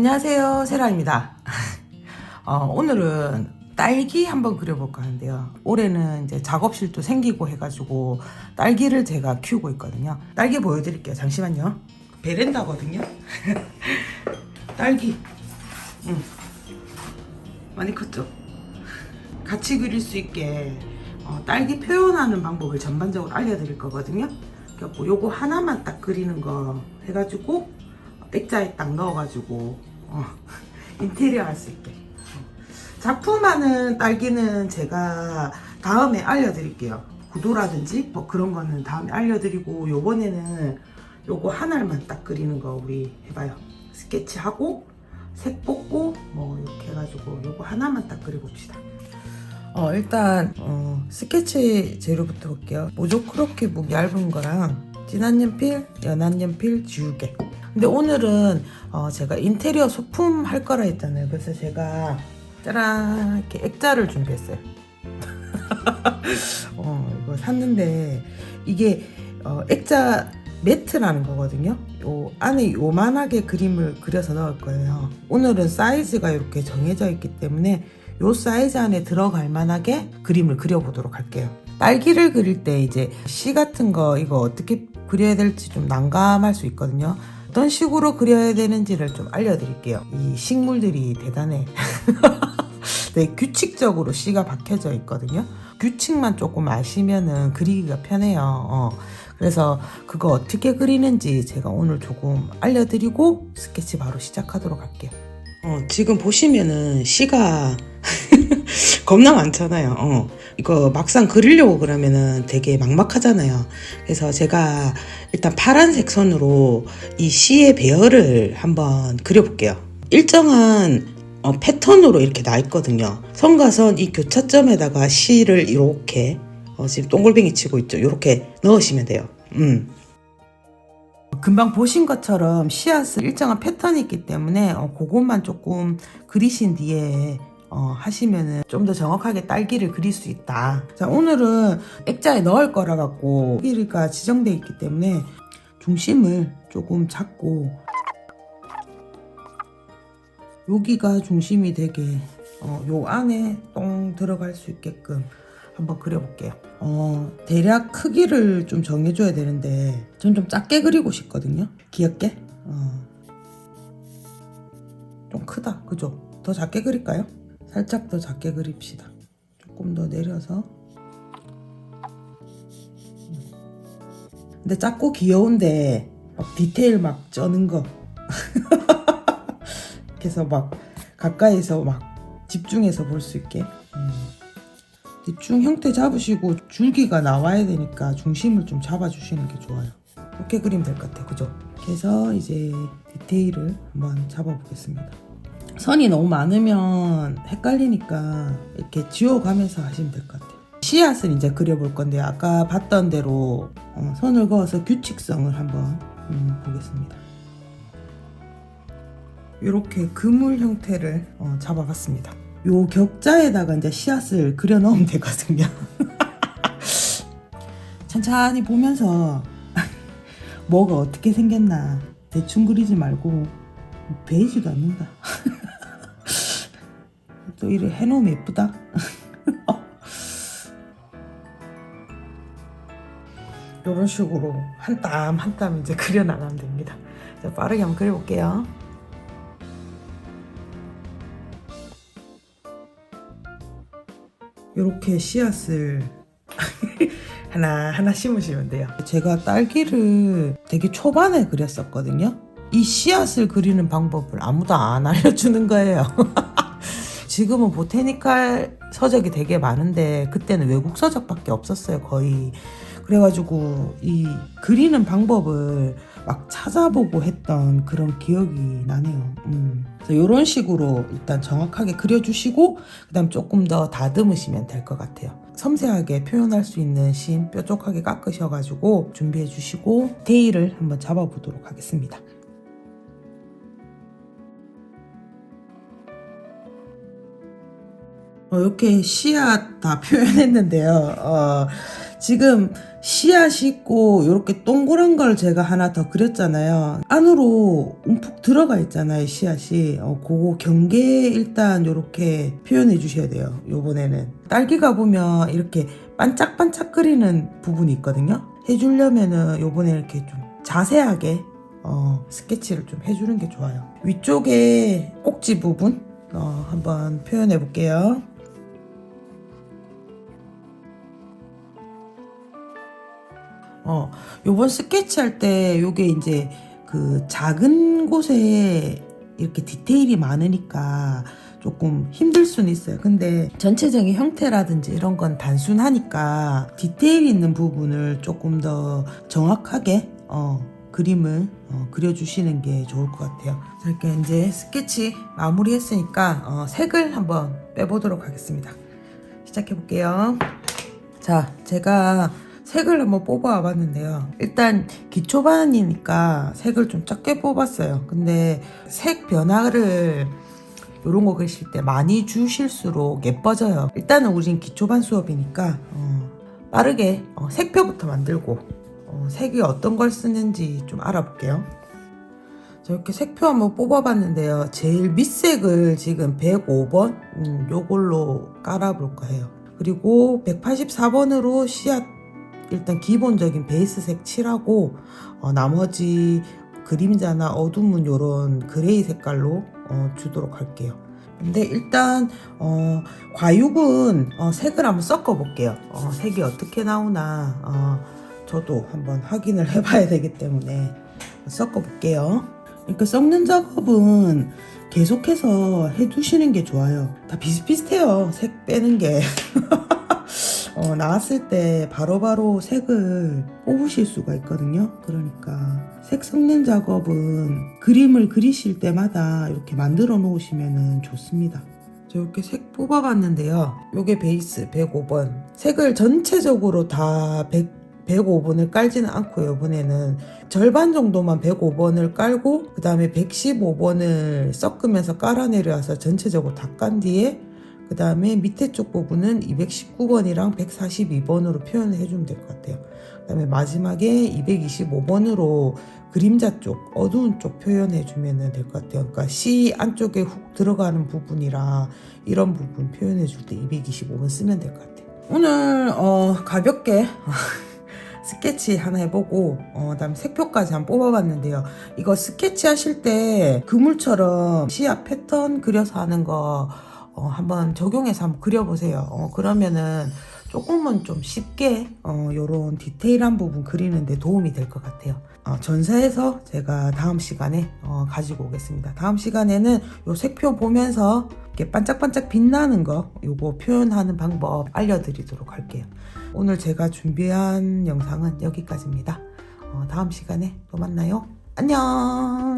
안녕하세요. 세라입니다. 어, 오늘은 딸기 한번 그려볼까 하는데요. 올해는 이제 작업실도 생기고 해가지고 딸기를 제가 키우고 있거든요. 딸기 보여드릴게요. 잠시만요. 베란다거든요. 딸기. 음. 많이 컸죠? 같이 그릴 수 있게 어, 딸기 표현하는 방법을 전반적으로 알려드릴 거거든요. 요거 하나만 딱 그리는 거 해가지고 액자에 딱 넣어가지고 어, 인테리어 할 수 있게. 작품하는 딸기는 제가 다음에 알려드릴게요. 구도라든지 뭐 그런 거는 다음에 알려드리고 요번에는 요거 하나만 딱 그리는 거 우리 해봐요. 스케치하고 색 뽑고 뭐 이렇게 해가지고 요거 하나만 딱 그려봅시다. 어 일단 어, 스케치 재료부터 볼게요. 모조 크로키북 얇은 거랑 진한 연필 연한 연필 지우개 근데 오늘은 어, 제가 인테리어 소품 할 거라 했잖아요 그래서 제가 짜란 이렇게 액자를 준비했어요 어 이거 샀는데 이게 어, 액자 매트라는 거거든요 요 안에 요만하게 그림을 그려서 넣을 거예요 오늘은 사이즈가 이렇게 정해져 있기 때문에 요 사이즈 안에 들어갈 만하게 그림을 그려보도록 할게요. 딸기를 그릴 때 이제 씨 같은 거 이거 어떻게 그려야 될지 좀 난감할 수 있거든요. 어떤 식으로 그려야 되는지를 좀 알려드릴게요. 이 식물들이 대단해. 네, 규칙적으로 씨가 박혀져 있거든요. 규칙만 조금 아시면은 그리기가 편해요. 어. 그래서 그거 어떻게 그리는지 제가 오늘 조금 알려드리고 스케치 바로 시작하도록 할게요. 어, 지금 보시면은 씨가 겁나 많잖아요. 어. 이거 막상 그리려고 그러면은 되게 막막하잖아요. 그래서 제가 일단 파란색 선으로 이 씨의 배열을 한번 그려볼게요. 일정한 어, 패턴으로 이렇게 나 있거든요. 선과 선 이 교차점에다가 씨를 이렇게 어, 지금 동글뱅이 치고 있죠. 이렇게 넣으시면 돼요. 음. 금방 보신 것처럼 씨앗은 일정한 패턴이 있기 때문에 어, 그것만 조금 그리신 뒤에 어, 하시면은 좀 더 정확하게 딸기를 그릴 수 있다. 자, 오늘은 액자에 넣을 거라 갖고 길이가 지정되어 있기 때문에 중심을 조금 잡고 여기가 중심이 되게 어, 요 안에 똥 들어갈 수 있게끔 한번 그려볼게요. 어, 대략 크기를 좀 정해줘야 되는데 전 좀 작게 그리고 싶거든요. 귀엽게. 어. 좀 크다. 그죠? 더 작게 그릴까요? 살짝 더 작게 그립시다. 조금 더 내려서. 근데 작고 귀여운데 막 디테일 막 쩌는 거. 그래서 막 가까이서 막 집중해서 볼 수 있게. 음. 대충 형태 잡으시고 줄기가 나와야 되니까 중심을 좀 잡아주시는 게 좋아요. 이렇게 그리면 될 것 같아요. 그죠? 그래서 이제 디테일을 한번 잡아보겠습니다. 선이 너무 많으면 헷갈리니까 이렇게 지워가면서 하시면 될 것 같아요. 씨앗을 이제 그려볼 건데 아까 봤던 대로 어, 선을 그어서 규칙성을 한번 음, 보겠습니다. 이렇게 그물 형태를 어, 잡아봤습니다. 요 격자에다가 이제 씨앗을 그려 넣으면 되거든요. 천천히 보면서 뭐가 어떻게 생겼나 대충 그리지 말고 베이지도 않는다. 또 이래 해놓으면 예쁘다. 이런 식으로 한 땀 한 땀 이제 그려 나가면 됩니다. 자, 빠르게 한번 그려볼게요. 이렇게 씨앗을 하나 하나 심으시면 돼요. 제가 딸기를 되게 초반에 그렸었거든요. 이 씨앗을 그리는 방법을 아무도 안 알려주는 거예요. 지금은 보테니칼 서적이 되게 많은데 그때는 외국 서적밖에 없었어요 거의. 그래가지고 이 그리는 방법을 막 찾아보고 했던 그런 기억이 나네요. 음. 그래서 이런 식으로 일단 정확하게 그려주시고 그 다음 조금 더 다듬으시면 될 것 같아요. 섬세하게 표현할 수 있는 심 뾰족하게 깎으셔가지고 준비해 주시고 데이를 한번 잡아보도록 하겠습니다. 이렇게 씨앗 다 표현했는데요. 어, 지금 씨앗이 있고 이렇게 동그란 걸 제가 하나 더 그렸잖아요. 안으로 움푹 들어가 있잖아요, 씨앗이. 어, 그거 경계 일단 이렇게 표현해 주셔야 돼요. 요번에는. 딸기가 보면 이렇게 반짝반짝거리는 부분이 있거든요. 해주려면은 요번에 이렇게 좀 자세하게 어, 스케치를 좀 해주는 게 좋아요. 위쪽에 꼭지 부분 어, 한번 표현해 볼게요. 어, 요번 스케치 할 때 요게 이제 그 작은 곳에 이렇게 디테일이 많으니까 조금 힘들 수는 있어요. 근데 전체적인 형태라든지 이런 건 단순하니까 디테일 있는 부분을 조금 더 정확하게 어, 그림을 어, 그려주시는 게 좋을 것 같아요. 자, 이렇게 이제 스케치 마무리했으니까 어, 색을 한번 빼보도록 하겠습니다. 시작해 볼게요. 자, 제가 색을 한번 뽑아 봤는데요. 일단 기초반이니까 색을 좀 적게 뽑았어요. 근데 색 변화를 이런 거 그리실 때 많이 주실수록 예뻐져요. 일단은 우린 기초반 수업이니까 어, 빠르게 어, 색표부터 만들고 어, 색이 어떤 걸 쓰는지 좀 알아볼게요. 자, 이렇게 색표 한번 뽑아봤는데요. 제일 밑색을 지금 105번 음, 요걸로 깔아볼까 해요. 그리고 184번으로 씨앗 일단 기본적인 베이스색 칠하고 어, 나머지 그림자나 어두운 요런 그레이 색깔로 어, 주도록 할게요. 근데 일단 어, 과육은 어, 색을 한번 섞어 볼게요. 어, 색이 어떻게 나오나 어, 저도 한번 확인을 해봐야 되기 때문에 섞어 볼게요. 그러니까 섞는 작업은 계속해서 해두시는 게 좋아요. 다 비슷비슷해요. 색 빼는 게. 어, 나왔을 때 바로바로 색을 뽑으실 수가 있거든요. 그러니까 색 섞는 작업은 그림을 그리실 때마다 이렇게 만들어 놓으시면 좋습니다. 저 이렇게 색 뽑아봤는데요. 요게 베이스 105번. 색을 전체적으로 다 100, 105번을 깔지는 않고요. 이번에는 절반 정도만 105번을 깔고 그 다음에 115번을 섞으면서 깔아내려와서 전체적으로 다 깐 뒤에 그 다음에 밑에 쪽 부분은 219번이랑 142번으로 표현을 해주면 될 것 같아요. 그 다음에 마지막에 225번으로 그림자 쪽, 어두운 쪽 표현해주면 될 것 같아요. 그러니까 C 안쪽에 훅 들어가는 부분이라 이런 부분 표현해줄 때 225번 쓰면 될 것 같아요. 오늘 어, 가볍게 스케치 하나 해보고 어, 그다음 색표까지 한번 뽑아봤는데요. 이거 스케치 하실 때 그물처럼 씨앗 패턴 그려서 하는 거 어, 한번 적용해서 한번 그려보세요. 어, 그러면은 조금은 좀 쉽게 어, 요런 디테일한 부분 그리는데 도움이 될 것 같아요. 어, 전사해서 제가 다음 시간에 어, 가지고 오겠습니다. 다음 시간에는 요 색표 보면서 이렇게 반짝반짝 빛나는 거 요거 표현하는 방법 알려드리도록 할게요. 오늘 제가 준비한 영상은 여기까지입니다. 어, 다음 시간에 또 만나요. 안녕!